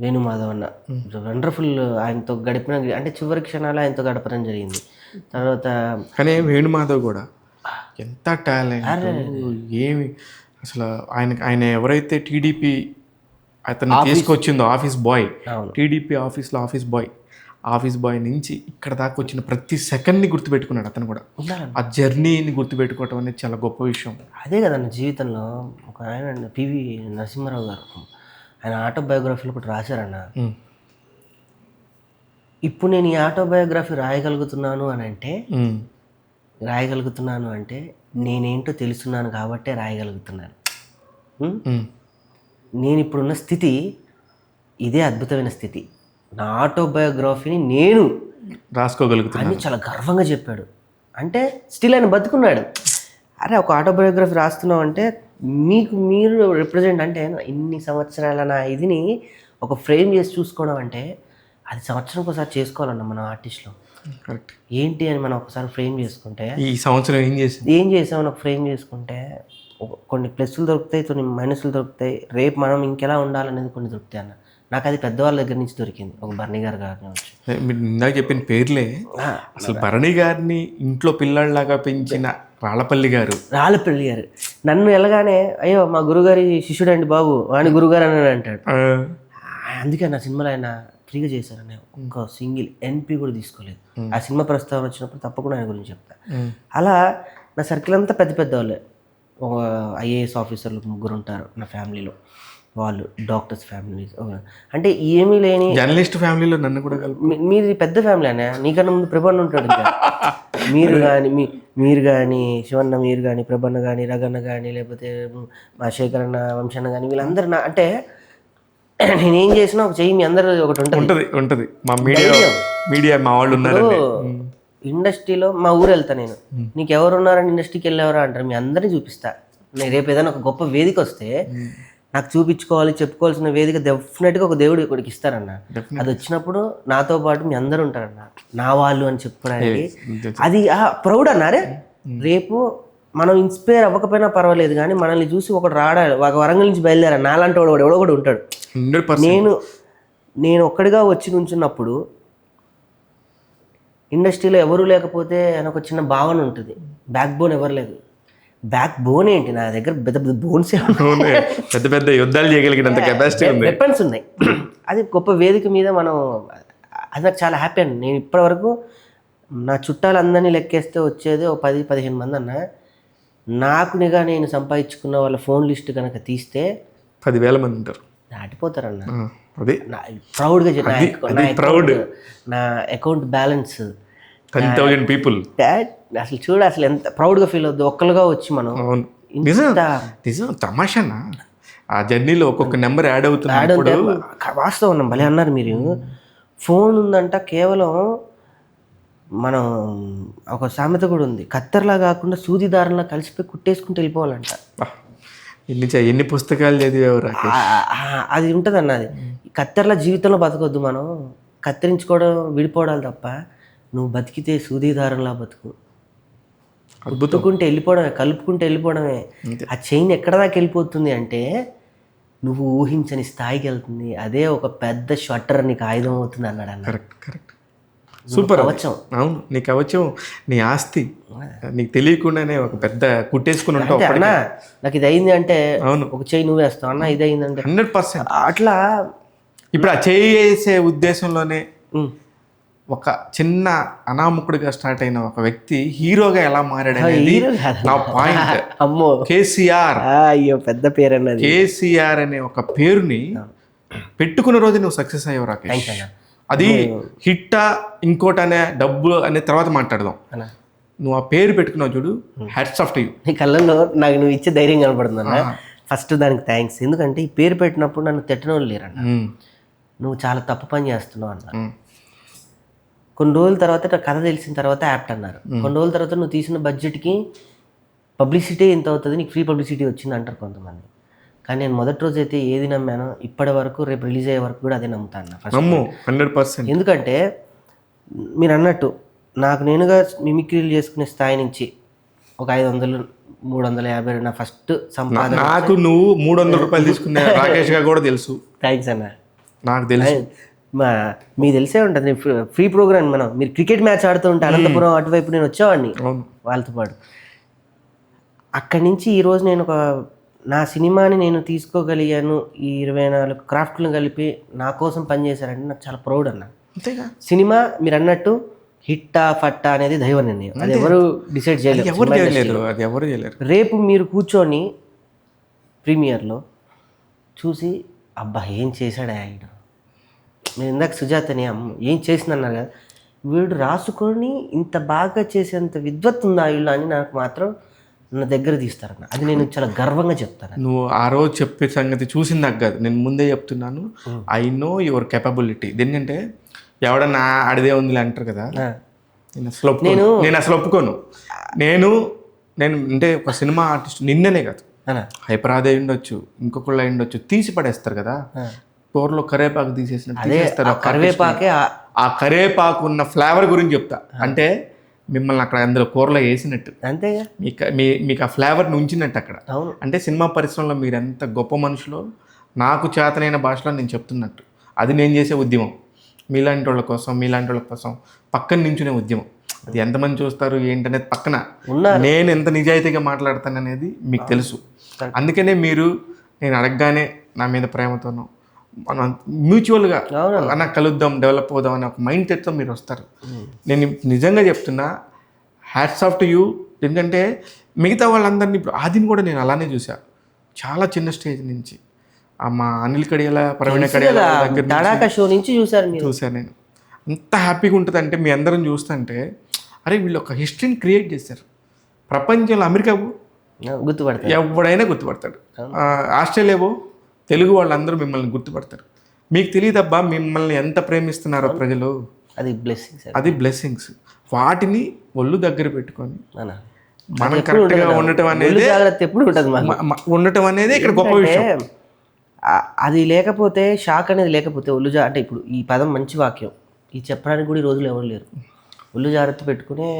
వేణుమాధవ్ అన్న వండర్ఫుల్ ఆయనతో గడిపిన అంటే చివరి క్షణాలు ఆయనతో గడపడం జరిగింది. తర్వాత కానీ వేణుమాధవ్ కూడా ఎంత టాలెంట్ ఏమి అసలు ఆయన ఆయన ఎవరైతే టీడీపీ అతను తీసుకొచ్చిందో ఆఫీస్ బాయ్. టీడీపీ ఆఫీస్లో ఆఫీస్ బాయ్ ఆఫీస్ బాయ్ నుంచి ఇక్కడ దాకా వచ్చిన ప్రతి సెకండ్ని గుర్తుపెట్టుకున్నాడు అతను కూడా. ఆ జర్నీని గుర్తుపెట్టుకోవటం అనేది చాలా గొప్ప విషయం. అదే కదన్న జీవితంలో ఒక ఆయన పివి నరసింహారావు గారు. ఆయన ఆటోబయోగ్రఫీలో ఒకటి రాశారన్న. ఇప్పుడు నేను ఈ ఆటోబయోగ్రఫీ రాయగలుగుతున్నాను అని అంటే. రాయగలుగుతున్నాను అంటే నేనేంటో తెలుసున్నాను కాబట్టే రాయగలుగుతున్నాను. నేను ఇప్పుడున్న స్థితి ఇదే అద్భుతమైన స్థితి. నా ఆటోబయోగ్రఫీని నేను రాసుకోగలుగుతున్నాను. అని చాలా గర్వంగా చెప్పాడు. అంటే స్టిల్ ఆయన బతుకున్నాడు. అరే ఒక ఆటోబయోగ్రఫీ రాస్తున్నావు అంటే మీకు మీరు రిప్రజెంట్ అంటే ఇన్ని సంవత్సరాల నా ఇదిని ఒక ఫ్రేమ్ చేసి చూసుకోవడం అంటే అది సంవత్సరం ఒకసారి చేసుకోవాలన్న మన ఆర్టిస్ట్లో కరెక్ట్ ఏంటి అని మనం ఒకసారి ఫ్రేమ్ చేసుకుంటే ఈ సంవత్సరం ఏం చేసింది? ఏం చేసామని ఒక ఫ్రేమ్ చేసుకుంటే కొన్ని ప్లస్లు దొరుకుతాయి కొన్ని మైనస్లు దొరుకుతాయి. రేపు మనం ఇంకెలా ఉండాలనేది కొన్ని దొరుకుతాయి అన్న. నాకు అది పెద్దవాళ్ళ దగ్గర నుంచి దొరికింది. ఒక బర్నీ గారు నుంచి మీరు ఇందాక చెప్పిన పేర్లే. అసలు భరణి గారిని ఇంట్లో పిల్లల్లాగా పెంచిన రాళ్ళపల్లి గారు. రాళ్ళపల్లి గారు. నన్ను ఎలాగానే అయ్యో మా గురుగారి శిష్యుడు అండి బాబు వాని గురుగారు అని అంటాడు. అందుకే నా సినిమాలో ఆయన ఫ్రీగా చేశారని ఇంకో సింగిల్ ఎన్పి కూడా తీసుకోలేదు. ఆ సినిమా ప్రస్తావన వచ్చినప్పుడు తప్పకుండా ఆయన గురించి చెప్తా. అలా నా సర్కిల్ అంతా పెద్ద పెద్ద వాళ్ళే. ఒక ఐఏఎస్ ఆఫీసర్లు ముగ్గురు ఉంటారు నా ఫ్యామిలీలో. వాళ్ళు డాక్టర్స్ ఫ్యామిలీస్ అంటే ఏమీ లేని జర్నలిస్ట్ ఫ్యామిలీలో నన్ను కూడా మీది పెద్ద ఫ్యామిలీ అనే నీకన్నా ముందు ప్రభన్న ఉంటాడు మీరు కానీ మీ మీరు కానీ శివన్న మీరు కానీ ప్రభన్న కానీ రగన్న కానీ లేకపోతే మా శేఖర్ అన్న వంశన్న కానీ వీళ్ళందరూ నా అంటే నేనేం చేసినా ఒక చెయ్యి మీ అందరూ ఒకటి ఉంటుంది. ఉంటది ఉంటది. మా మీడియా మీడియా మా వాళ్ళు ఉన్నారండి. ఉమ్. ఇండస్ట్రీలో మా ఊరు వెళ్తా నేను. నీకు ఎవరు ఉన్నారని ఇండస్ట్రీకి వెళ్ళేవరా అంటారు మీ అందరినీ చూపిస్తా. నేను రేపు ఏదైనా ఒక గొప్ప వేదిక వస్తే నాకు చూపించుకోవాలి చెప్పుకోవాల్సిన వేదిక డెఫినెట్గా ఒక దేవుడు ఇక్కడికి ఇస్తారన్న. అది వచ్చినప్పుడు నాతో పాటు మీ అందరూ ఉంటారన్న. నా వాళ్ళు అని చెప్పుకోవడానికి. అది ప్రౌడ్ అన్నారే రేపు మనం ఇన్స్పైర్ అవ్వకపోయినా పర్వాలేదు కానీ మనల్ని చూసి ఒకడు రాడా ఒక వరంగల్ నుంచి బయలుదేరా నాలాంటి వాడు ఎవడో ఒకడు ఉంటాడు. నేను నేను ఒక్కడిగా వచ్చి నుంచున్నప్పుడు ఇండస్ట్రీలో ఎవరు లేకపోతే అని ఒక చిన్న భావన ఉంటుంది. బ్యాక్ బోన్ ఎవరు లేదు. బ్యాక్ బోన్ ఏంటి? నా దగ్గర పెద్ద పెద్ద బోన్సే పెద్ద పెద్ద యుద్ధాలు చేయగలిగినంత కెపాసిటీ ఉంది. వెపన్స్ ఉన్నాయి. అది గొప్ప వేదిక మీద మనం అది నాకు చాలా హ్యాపీ అండి నేను ఇప్పటివరకు నా చుట్టాలందరినీ లెక్కేస్తే వచ్చేది ఒక పది పదిహేను మంది అన్న. నాకు నిగా నేను సంపాదించుకున్న వాళ్ళ ఫోన్ లిస్ట్ కనుక తీస్తే పదివేల మంది ఉంటారు. దాటిపోతారన్న. అదే. ప్రౌడ్గా చెప్పి account- నా account balance ten thousand people అసలు చూడు అసలు ఎంత ప్రౌడ్గా ఫీల్ అవుద్ది ఒక్కరుగా వచ్చి మనం నిజం నిజం తమాషానా? ఆ జర్నీలో ఒక్కొక్క నెంబర్ యాడ్ అవుతుంది యాడ్ వాస్తవం అన్న భలే అన్నారు మీరు. ఫోన్ ఉందంట కేవలం మనం ఒక సామెత కూడా ఉంది. కత్తెరలా కాకుండా సూదిదారంలా కలిసిపోయి కుట్టేసుకుంటూ వెళ్ళిపోవాలంట. ఎన్ని ఎన్ని పుస్తకాలు ఆ- అది ఉంటుంది అన్న అది. కత్తెరలా జీవితంలో బతకొద్దు మనం. కత్తిరించుకోవడం విడిపోవడాలు తప్ప నువ్వు బతికితే సూదిదారంలా బతుకు. కుట్టుకుంటే వెళ్ళిపోవడమే కలుపుకుంటే వెళ్ళిపోవడమే. ఆ చైన్ ఎక్కడ దాకా వెళ్ళిపోతుంది అంటే నువ్వు ఊహించని స్థాయికి వెళ్తుంది. అదే ఒక పెద్ద షట్టర్ నీకు ఆయుధం అవుతుంది అన్నాడు అన్న. Correct correct. సూపర్ కవచం. అవును నీ కవచం నీ ఆస్తి. నీకు తెలియకుండానే ఒక పెద్ద కుట్టేసుకుని ఉంటావు అన్న నాకు ఇది అయింది అంటే అవును. ఒక చెయ్యి నువ్వు వేస్తావు అన్న ఇది అయిందంటే హండ్రెడ్ పర్సెంట్. అట్లా ఇప్పుడు ఆ చేసే ఉద్దేశంలోనే ఉమ్, ఒక చిన్న అనామకుడిగా స్టార్ట్ అయిన ఒక వ్యక్తి హీరోగా ఎలా మారాడు అనేది. నా పాయింట్. అమ్మో. కేసీఆర్. అయ్యో పెద్ద పేరు అన్నది కేసీఆర్ అనే ఒక పేరుని పెట్టుకున్న రోజు నువ్వు సక్సెస్ అయ్యావు రాకేష్. అది హిట్టా ఇంకోటి అనే డబ్బు అనే తర్వాత మాట్లాడదాం. నువ్వు ఆ పేరు పెట్టుకున్నావు చూడు హ్యాట్స్ ఆఫ్ టు యూ నీ కళ్ళల్లో నాకు నువ్వు ఇచ్చే ధైర్యం కనపడుతుంది అన్న. ఫస్ట్ దానికి థ్యాంక్స్ ఎందుకంటే ఈ పేరు పెట్టినప్పుడు నన్ను తిట్టడం వాళ్ళు లేరన్న నువ్వు చాలా తప్పు పని చేస్తున్నావు అన్న. కొన్ని రోజుల తర్వాత కథ తెలిసిన తర్వాత యాప్ట్ అన్నారు. కొన్ని రోజుల తర్వాత నువ్వు తీసిన బడ్జెట్కి పబ్లిసిటీ ఎంత అవుతుంది? నీకు ఫ్రీ పబ్లిసిటీ వచ్చింది అంటారు కొంతమంది. కానీ నేను మొదటి రోజు అయితే ఏది నమ్మానో ఇప్పటి వరకు రేపు రిలీజ్ అయ్యే వరకు కూడా అదే నమ్ముతాను హండ్రెడ్ పర్సెంట్. ఎందుకంటే మీరు అన్నట్టు నాకు నేనుగా మిమిక్రీలు చేసుకునే స్థాయి నుంచి ఒక ఐదు వందలు మూడు వందల యాభై నా ఫస్ట్ సంపాదన. నాకు నువ్వు మూడు వందల రూపాయలు తీసుకునే రాకేష్గా కూడా తెలుసు. థ్యాంక్స్ అన్న. నాకు తెలుసు. మా మీకు తెలిసే ఉంటుంది. ఫ్రీ ప్రోగ్రామ్ మనం మీరు క్రికెట్ మ్యాచ్ ఆడుతూ ఉంటే అనంతపురం అటువైపు నేను వచ్చేవాడిని వాళ్ళతో పాటు. అక్కడి నుంచి ఈరోజు నేను ఒక నా సినిమాని నేను తీసుకోగలిగాను. ఈ ఇరవై నాలుగు క్రాఫ్ట్లను కలిపి నా కోసం పనిచేశారంటే నాకు చాలా ప్రౌడ్ అన్న. సినిమా మీరు అన్నట్టు హిట్టా ఫట్టా అనేది దైవ నిర్ణయం. అది ఎవరు డిసైడ్ చేయలేరు. రేపు మీరు కూర్చొని ప్రీమియర్లో చూసి అబ్బా ఏం చేశాడు ఆయన? నేను ఇందాక సుజాతని అమ్మ ఏం చేసిందన్నారు కదా. వీడు రాసుకొని ఇంత బాగా చేసేంత విద్వత్ ఉందా వీళ్ళు అని నాకు మాత్రం నా దగ్గర తీస్తారన్న. అది నేను చాలా గర్వంగా చెప్తాను. నువ్వు ఆ రోజు చెప్పే సంగతి చూసింది నాకు కాదు. నేను ముందే చెప్తున్నాను. ఐ నో యువర్ కెపబిలిటీ ఎందుకంటే ఎవడన్నా ఆడిదే ఉంది అంటారు కదా. నేను అసలు ఒప్పుకోను. నేను అసలు ఒప్పుకోను. నేను నేను అంటే ఒక సినిమా ఆర్టిస్ట్ నిన్ననే కాదు. అన్న హైపర్ అదే ఉండొచ్చు ఇంకొకళ్ళు అయి ఉండొచ్చు తీసి పడేస్తారు కదా. కూరలో కరేపాకు తీసేసినట్టు అదే కరివేపాకే ఆ- కరేపాకు ఉన్న ఫ్లేవర్ గురించి చెప్తా. అంటే మిమ్మల్ని అక్కడ అందులో కూరలో వేసినట్టు. అంతేగా మీకు మీ మీకు ఆ ఫ్లేవర్ని ఉంచినట్టు అక్కడ. అంటే సినిమా పరిశ్రమలో మీరు ఎంత గొప్ప మనుషులో నాకు చేతనైన భాషలో నేను చెప్తున్నట్టు. అది నేను చేసే ఉద్యమం. మీలాంటి వాళ్ళ కోసం మీలాంటి వాళ్ళ కోసం పక్కన నించునే ఉద్యమం. అది ఎంతమంది చూస్తారు ఏంటనేది పక్కన. నేను ఎంత నిజాయితీగా మాట్లాడతాను అనేది మీకు తెలుసు. అందుకనే మీరు నేను అడగగానే నా మీద ప్రేమతోనో మనం మ్యూచువల్గా అన్న కలుద్దాం డెవలప్ అవుదాం అనే ఒక మైండ్ సెట్తో మీరు వస్తారు. నేను నిజంగా చెప్తున్నా హ్యాట్స్ ఆఫ్ టు యూ ఎందుకంటే మిగతా వాళ్ళందరినీ ఇప్పుడు ఆదిని కూడా నేను అలానే చూసా. చాలా చిన్న స్టేజ్ నుంచి. ఆ మా అనిల్ కడియాల ప్రవీణ కడియాల దగ్గర షో నుంచి చూసారు మీరు. చూశాను నేను. అంత హ్యాపీగా ఉంటుంది అంటే మీ అందరం చూస్తుంటే అరే వీళ్ళు ఒక హిస్టరీని క్రియేట్ చేశారు. ప్రపంచంలో అమెరికా పో, గుర్తుపడతారు. ఎవడైనా గుర్తుపడతాడు. ఆస్ట్రేలియా పో, తెలుగు వాళ్ళందరూ మిమ్మల్ని గుర్తుపడతారు. మీకు తెలియదబ్బా మిమ్మల్ని ఎంత ప్రేమిస్తున్నారో ప్రజలు. అది బ్లెస్సింగ్ సార్ అది బ్లెస్సింగ్స్ వాటిని ఒళ్ళు దగ్గర పెట్టుకొని మనం కరెక్ట్గా ఉండటం అనేది జాగ్రత్త ఎప్పుడు ఉంటుంది ఉండటం అనేది ఇక్కడ గొప్ప విషయం. అది లేకపోతే షాక్ అనేది లేకపోతే ఒళ్ళు జా అంటే ఇప్పుడు ఈ పదం మంచి వాక్యం. ఇది చెప్పడానికి కూడా ఈ రోజులు ఎవరు లేరు. ఒళ్ళు జాగ్రత్త పెట్టుకునే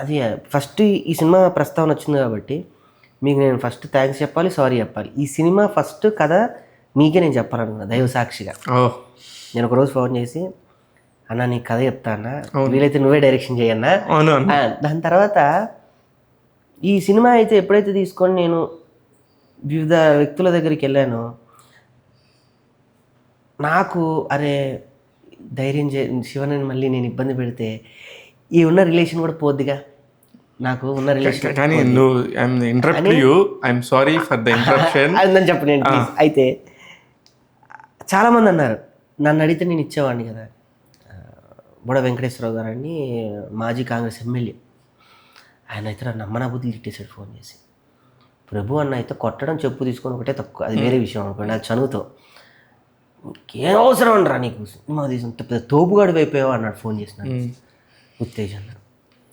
అది ఫస్ట్ ఈ సినిమా ప్రస్తావన వచ్చింది కాబట్టి మీకు నేను ఫస్ట్ థ్యాంక్స్ చెప్పాలి సారీ చెప్పాలి. ఈ సినిమా ఫస్ట్ కథ మీకే నేను చెప్పాలనుకున్నా దైవ సాక్షిగా. నేను ఒకరోజు ఫోన్ చేసి అన్న నీ కథ చెప్తా అన్న. వీలైతే నువ్వే డైరెక్షన్ చేయన్నా దాని తర్వాత ఈ సినిమా అయితే ఎప్పుడైతే తీసుకొని నేను వివిధ వ్యక్తుల దగ్గరికి వెళ్ళానో నాకు అరే ధైర్యం చే శివనని మళ్ళీ నేను ఇబ్బంది పెడితే ఈ ఉన్న రిలేషన్ కూడా పోద్దిగా. నాకు ఉన్న రిలేషన్ కానీ నువ్వు I'm interrupt you I'm sorry for the interruption అదని చెప్పు నేను please. అయితే చాలామంది అన్నారు నన్ను అడిగితే నేను ఇచ్చేవాడిని కదా. బుడ వెంకటేశ్వరరావు గారు అని మాజీ కాంగ్రెస్ ఎమ్మెల్యే. ఆయన అయితే నన్ను అమ్మనా బుద్ధి తిట్టేశాడు ఫోన్ చేసి. ప్రభు అన్న అయితే కొట్టడం చెప్పు తీసుకొని ఒకటే తక్కువ అది వేరే విషయం అనుకోండి అది చనువుతో. ఏం అవసరం అనరా నీకు? సినిమా పెద్ద తోపుగాడు అయిపోయావు? అన్నాడు ఫోన్ చేసిన ఉత్తేజం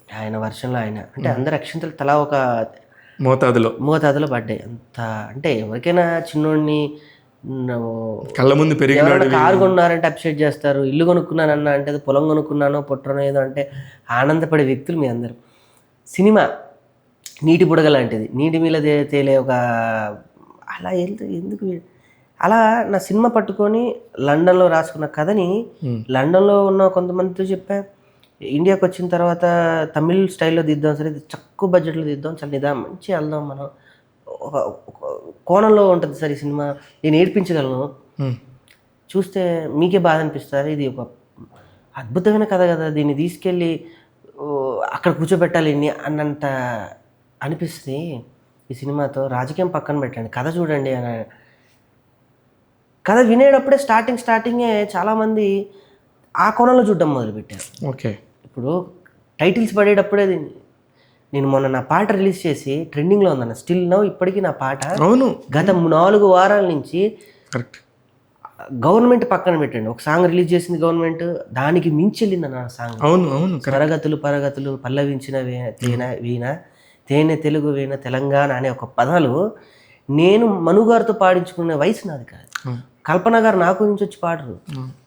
ఆయన వర్షంలో ఆయన అంటే అందరు అక్షంతలు తలా ఒక మోతాదులో. మోతాదులో పడ్డాయి. అంత అంటే ఎవరికైనా చిన్నోడిని కళ్ళ ముందు పెరిగినాడు కారు కొన్నారంటే అప్సెట్ చేస్తారు ఇల్లు కొనుక్కున్నానన్న అంటే పొలం కొనుక్కున్నానో పుట్టనో ఏదో అంటే ఆనందపడే వ్యక్తులు మీ అందరు. సినిమా నీటి బుడగ లాంటిది. నీటి మీద తేలే ఒక అలా ఎందుకు ఎందుకు అలా నా సినిమా పట్టుకొని లండన్లో రాసుకున్న కథని లండన్లో ఉన్న కొంతమందితో చెప్పా. ఇండియాకి వచ్చిన తర్వాత తమిళ్ స్టైల్లో దిద్దాం సరే ఇది తక్కువ బడ్జెట్లో దిద్దాం చాలా నిదా మంచి వెళ్దాం మనం. ఒక కోణంలో ఉంటుంది సార్ ఈ సినిమా నేను ఏడ్పించగలను. Hmm. చూస్తే మీకే బాధ అనిపిస్తారు ఇది ఒక అద్భుతమైన కథ కదా దీన్ని తీసుకెళ్ళి అక్కడ కూర్చోబెట్టాలి అన్నంత అనిపిస్తుంది. ఈ సినిమాతో రాజకీయం పక్కన పెట్టండి కథ చూడండి అని. కథ వినేటప్పుడే స్టార్టింగ్ స్టార్టింగే చాలామంది ఆ కోణంలో చూడడం మొదలుపెట్టారు. ఓకే. ఇప్పుడు టైటిల్స్ పడేటప్పుడే దీన్ని నేను మొన్న నా పాట రిలీజ్ చేసి ట్రెండింగ్లో ఉందన్న. స్టిల్ నో ఇప్పటికీ నా పాట అవును. గత నాలుగు వారాల నుంచి కరెక్ట్. గవర్నమెంట్ పక్కన పెట్టండి. ఒక సాంగ్ రిలీజ్ చేసింది గవర్నమెంట్ దానికి మించి వెళ్ళింది అన్న సాంగ్. అవును అవును పరగతులు పరగతులు పల్లవించిన తేన వీణ తేనె తెలుగు వీణ తెలంగాణ అనే ఒక పదాలు నేను మనుగారితో పాడించుకునే వయసు నాది కాదు. కల్పన గారు నా గురించి వచ్చి పాడరు.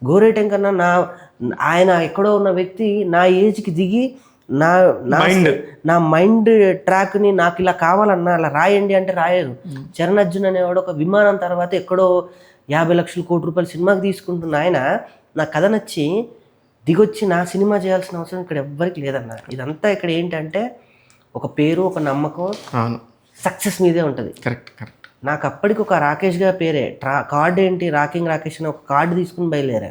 గోరేటం కన్నా నా ఆయన ఎక్కడో ఉన్న వ్యక్తి నా ఏజ్కి దిగి నా నా మైండ్ ట్రాక్ని నాకు ఇలా కావాలన్నా అలా రాయండి అంటే రాయరు. చరణ్ అర్జున్ అనేవాడు ఒక విమానం తర్వాత ఎక్కడో యాభై లక్షల కోటి రూపాయల సినిమాకి తీసుకుంటున్న ఆయన నా కథ నచ్చి దిగొచ్చి నా సినిమా చేయాల్సిన అవసరం ఇక్కడ ఎవ్వరికి లేదన్న. ఇదంతా ఇక్కడ ఏంటంటే ఒక పేరు ఒక నమ్మకం సక్సెస్ మీదే ఉంటుంది. Correct correct. నాకు అప్పటికి ఒక రాకేష్గా పేరే. ట్రా కార్డు ఏంటి రాకింగ్ రాకేష్ అని ఒక కార్డు తీసుకుని బయలుదేరా.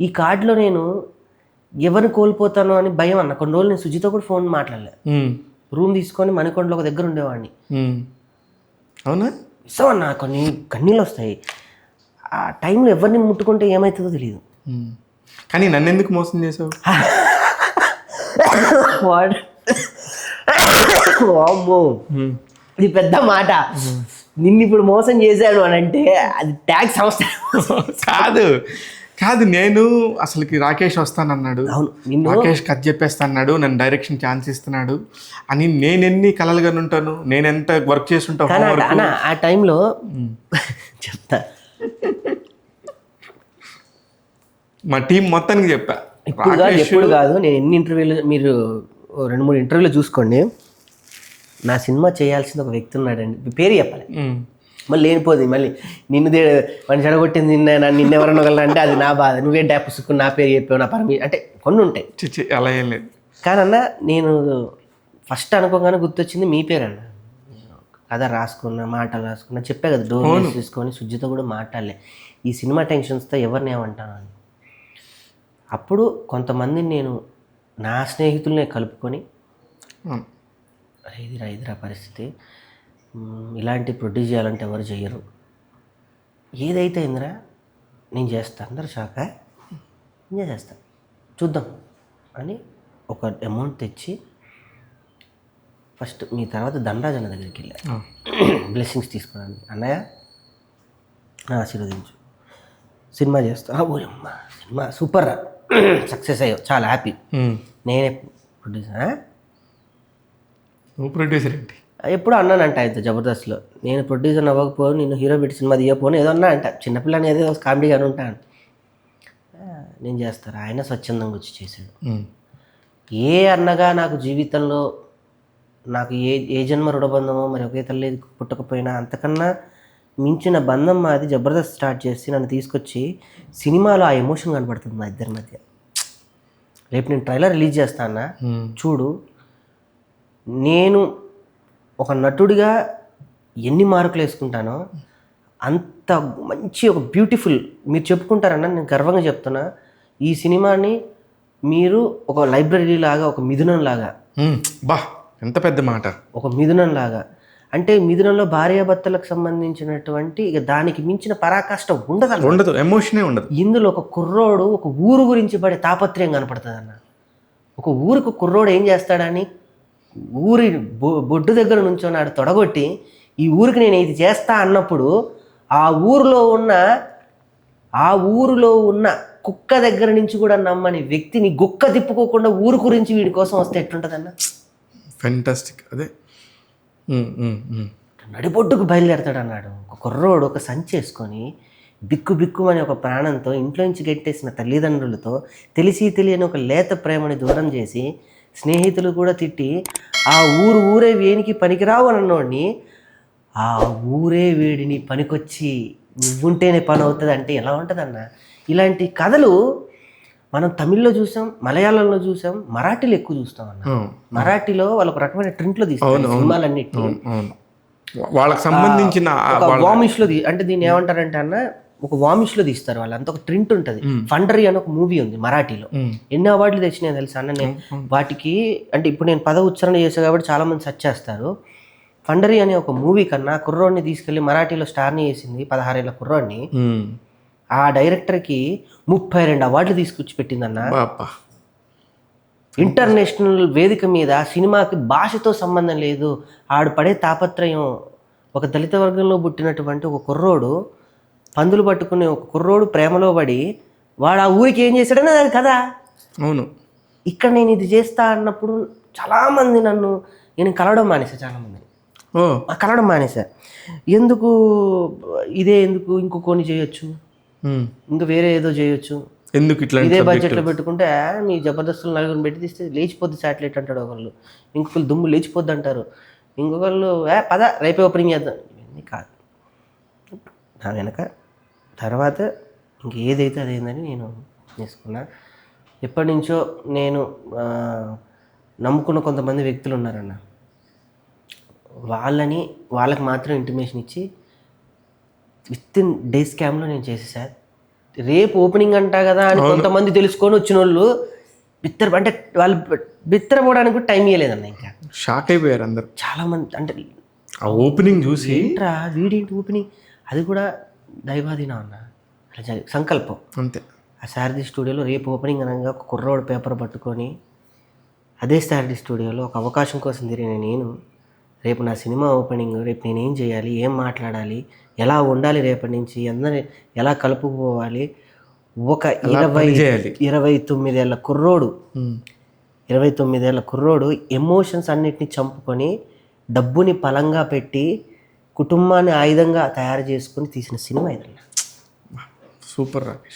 ఈ కార్డులో నేను ఎవరిని కోల్పోతానో అని భయం అన్న. కొన్ని రోజులు నేను సుజితో కూడా ఫోన్ మాట్లాడలే. రూమ్ తీసుకొని మణికొండలో ఒక దగ్గర ఉండేవాడిని. అవునా? ఇస్తాం అన్న కొన్ని కన్నీళ్ళు వస్తాయి. ఆ టైంలో ఎవరిని ముట్టుకుంటే ఏమవుతుందో తెలియదు. కానీ నన్ను ఎందుకు మోసం చేసావు? వాడు. ఇది పెద్ద మాట. నిన్ను ఇప్పుడు మోసం చేశాడు అని అంటే అది ట్యాక్స్ సంస్థ. కాదు. కాదు నేను అసలుకి రాకేష్ వస్తానన్నాడు. రాకేష్ కట్ చెప్పేస్తాన్నాడు నన్ను డైరెక్షన్ ఛాన్స్ ఇస్తున్నాడు అని నేను ఎన్ని కలలుగా ఉంటాను నేను ఎంత వర్క్ చేసి ఉంటాను ఆ- టైంలో చెప్తా. మా టీం మొత్తానికి చెప్పా ఇప్పుడు కాదు ఎప్పుడు కాదు నేను ఎన్ని ఇంటర్వ్యూలు మీరు రెండు మూడు ఇంటర్వ్యూలు చూసుకోండి. నా సినిమా చేయాల్సిన ఒక వ్యక్తి ఉన్నాడండి. మీ పేరు చెప్పాలి. మళ్ళీ లేనిపోదు మళ్ళీ నిన్ను వాడిని చెడగొట్టింది నిన్న నన్ను ఒకళ్ళని అంటే అది నా బాధ. నువ్వే డ్యాప్ నా పేరు చెప్పావు నా పరమి అంటే కొన్ని ఉంటాయి. అలా ఏం లేదు. కానీ అన్న నేను ఫస్ట్ అనుకోగానే గుర్తొచ్చింది మీ పేరు అన్న. కథ రాసుకున్న మాటలు రాసుకున్న చెప్పా కదా డోర్ తీసుకొని సుజ్జితో కూడా మాట్లాడలే. ఈ సినిమా టెన్షన్స్తో ఎవరిని ఏమంటాను అని. అప్పుడు కొంతమందిని నేను నా స్నేహితులనే కలుపుకొని అవును. "అరే, ఇదిరా ఇదిరా పరిస్థితి ఇలాంటి ప్రొడ్యూస్ చేయాలంటే ఎవరు చేయరు. ఏదైతే ఇందిరా నేను చేస్తా. అందరు షాక? నేను చేస్తా. చూద్దాం అని ఒక అమౌంట్ తెచ్చి ఫస్ట్ మీ తర్వాత ధనరాజ్ అన్న దగ్గరికి వెళ్ళా. ఆ. బ్లెస్సింగ్స్ తీసుకోవడానికి. అన్నయ్య నా ఆశీర్వదించు. సినిమా చేస్తా. ఓయమ్మ సినిమా సూపర్ సక్సెస్ అయ్యావు చాలా హ్యాపీ. నేనే ప్రొడ్యూసర్? నువ్వు ప్రొడ్యూసర్ ఏంటి? ఎప్పుడు అన్నానంట ఆయనతో జబర్దస్త్లో. నేను ప్రొడ్యూసర్ అవ్వకపోను నేను హీరో పెట్టి సినిమా తీయకపోను ఏదో అన్నా అంట. చిన్నపిల్లని ఏదో కామెడీగా ఉంటాను నేను చేస్తాను ఆయన స్వచ్ఛందంగా వచ్చి చేశాడు. ఏ అన్నగా నాకు జీవితంలో నాకు ఏ ఏ జన్మ రుణబంధమో మరి ఒకే తల్లి పుట్టకపోయినా అంతకన్నా మించిన బంధం మాది జబర్దస్త్ స్టార్ట్ చేసి నన్ను తీసుకొచ్చి సినిమాలో ఆ ఎమోషన్ కనపడుతుంది మా ఇద్దరి మధ్య. రేపు నేను ట్రైలర్ రిలీజ్ చేస్తానా. చూడు నేను ఒక నటుడిగా ఎన్ని మార్కులు వేసుకుంటానో అంత మంచి ఒక బ్యూటిఫుల్ మీరు చెప్పుకుంటారన్న నేను గర్వంగా చెప్తున్నా ఈ సినిమాని మీరు ఒక లైబ్రరీ లాగా ఒక మిథునం లాగా. బా ఎంత పెద్ద మాట. ఒక మిథునం లాగా. అంటే మిథునంలో భార్యాభర్తలకు సంబంధించినటువంటి ఇక దానికి మించిన పరాకాష్ట ఉండదు ఉండదు ఎమోషనే ఉండదు. ఇందులో ఒక కుర్రోడు ఒక ఊరు గురించి పడే తాపత్రయం కనపడుతుంది అన్న ఒక ఊరికి కుర్రోడు ఏం చేస్తాడని ఊరి బొ- బొడ్డు దగ్గర నుంచోనాడు తొడగొట్టి ఈ ఊరికి నేను ఇది చేస్తా అన్నప్పుడు ఆ ఊరిలో ఉన్న ఆ ఊరిలో ఉన్న కుక్క దగ్గర నుంచి కూడా నమ్మని వ్యక్తిని గుక్క తిప్పుకోకుండా ఊరు గురించి వీడి కోసం వస్తే ఎట్లుంటుందన్న? ఫెంటాస్టిక్ అదే. నడిబొడ్డుకు బయలుదేరతాడు అన్నాడు ఒక కుర్రోడు ఒక సంచి వేసుకొని బిక్కు బిక్కుమని ఒక ప్రాణంతో ఇంట్లో నుంచి గట్టేసిన తల్లిదండ్రులతో తెలిసి తెలియని ఒక లేత ప్రేమని దూరం చేసి స్నేహితులు కూడా తిట్టి ఆ ఊరు ఊరే వేనికి పనికిరావు అని అన్నోడిని. ఆ ఊరే వేడిని పనికొచ్చి నువ్వుంటేనే పని అవుతుంది అంటే ఎలా ఉంటుందన్న? ఇలాంటి కథలు మనం తమిళ్ళో చూసాం మలయాళంలో చూసాం మరాఠీలో ఎక్కువ చూస్తాం అన్న. మరాఠీలో వాళ్ళు ఒక రకమైన ట్రింట్లో సినిమాలన్నిటిని. అవును, అవును. వాళ్ళకి సంబంధించిన ఆ- ఒక వామిష్లో తీ- అంటే దీన్ని ఏమంటారంటే అన్న ఒక వామిష్లో తీస్తారు వాళ్ళు. అంత ఒక ట్రింట్ ఉంటుంది. ఫండరీ అని ఒక మూవీ ఉంది మరాఠీలో. ఎన్ని అవార్డులు తెచ్చినాయి తెలుసా అన్న నేను వాటికి అంటే ఇప్పుడు నేను పద ఉచ్చారణ చేసా కాబట్టి చాలా మంది సెర్చ్ చేస్తారు. ఫండరీ అనే ఒక మూవీ కన్నా కుర్రోడిని తీసుకెళ్ళి మరాఠీలో స్టార్ని చేసింది పదహారేళ్ళ కుర్రోడిని. ఆ డైరెక్టర్కి ముప్పై రెండు అవార్డులు తీసుకొచ్చి పెట్టిందన్న ఇంటర్నేషనల్ వేదిక మీద సినిమాకి భాషతో సంబంధం లేదు. ఆడు పడే తాపత్రయం ఒక దళిత వర్గంలో పుట్టినటువంటి ఒక కుర్రోడు పందులు పట్టుకునే ఒక కుర్రోడు ప్రేమలో పడి వాడు ఆ ఊరికి ఏం చేశాడని అది కదా అవును. ఇక్కడ నేను ఇది చేస్తా అన్నప్పుడు చాలామంది నన్ను నేను కలవడం మానేసా చాలామంది. కలవడం మానేసా ఎందుకు ఇదే ఎందుకు ఇంకో కొన్ని చేయొచ్చు. ఇంకా వేరే ఏదో చేయొచ్చు? ఎందుకు ఇట్లా ఇదే బడ్జెట్లో పెట్టుకుంటే "ఆ, మీ జబర్దస్తులు నలుగురు పెట్టి తీస్తే లేచిపోద్ది శాటిలైట్ అంటాడు ఒకళ్ళు. ఇంకొకళ్ళు దుమ్ము లేచిపోద్ది అంటారు. ఇంకొకళ్ళు ఏ పద రేపే ఓపెనింగ్ చేద్దాం. ఇవన్నీ కాదు. నా వెనక తర్వాత ఇంక ఏదైతే అదేందని నేను తీసుకున్నా ఎప్పటి నుంచో నేను నమ్ముకున్న కొంతమంది వ్యక్తులు ఉన్నారన్న. వాళ్ళని వాళ్ళకి మాత్రం ఇంటిమేషన్ ఇచ్చి విత్ ఇన్ డే స్కామ్లో నేను చేసేసా రేపు ఓపెనింగ్ అంటా కదా అని కొంతమంది తెలుసుకొని వచ్చిన వాళ్ళు బిత్తర అంటే వాళ్ళు బిత్తరపోవడానికి కూడా టైం ఇవ్వలేదన్న ఇంకా. షాక్ అయిపోయారు అందరు. చాలా మంది అంటే ఆ ఓపెనింగ్ చూసి ఏంట్రా వీడేంటి ఓపెనింగ్ అది కూడా దైవాధీనం అన్న సంకల్పం అంతే ఆ శారది స్టూడియోలో రేపు ఓపెనింగ్ అనగా ఒక కుర్రోడు పేపర్ పట్టుకొని అదే శారది స్టూడియోలో ఒక అవకాశం కోసం తిరిగిన నేను రేపు నా సినిమా ఓపెనింగ్ రేపు నేను చేయాలి ఏం మాట్లాడాలి ఎలా ఉండాలి రేపటి నుంచి అందరి ఎలా కలుపుకుపోవాలి ఒక ఇరవై. ఇరవై తొమ్మిదేళ్ళ కుర్రోడు. ఇరవై తొమ్మిదేళ్ళ కుర్రోడు ఎమోషన్స్ అన్నిటిని చంపుకొని డబ్బుని పలంగా పెట్టి కుటుంబాన్ని ఆయుధంగా తయారు చేసుకొని తీసిన సినిమా ఇదన్న సూపర్ రాకేష్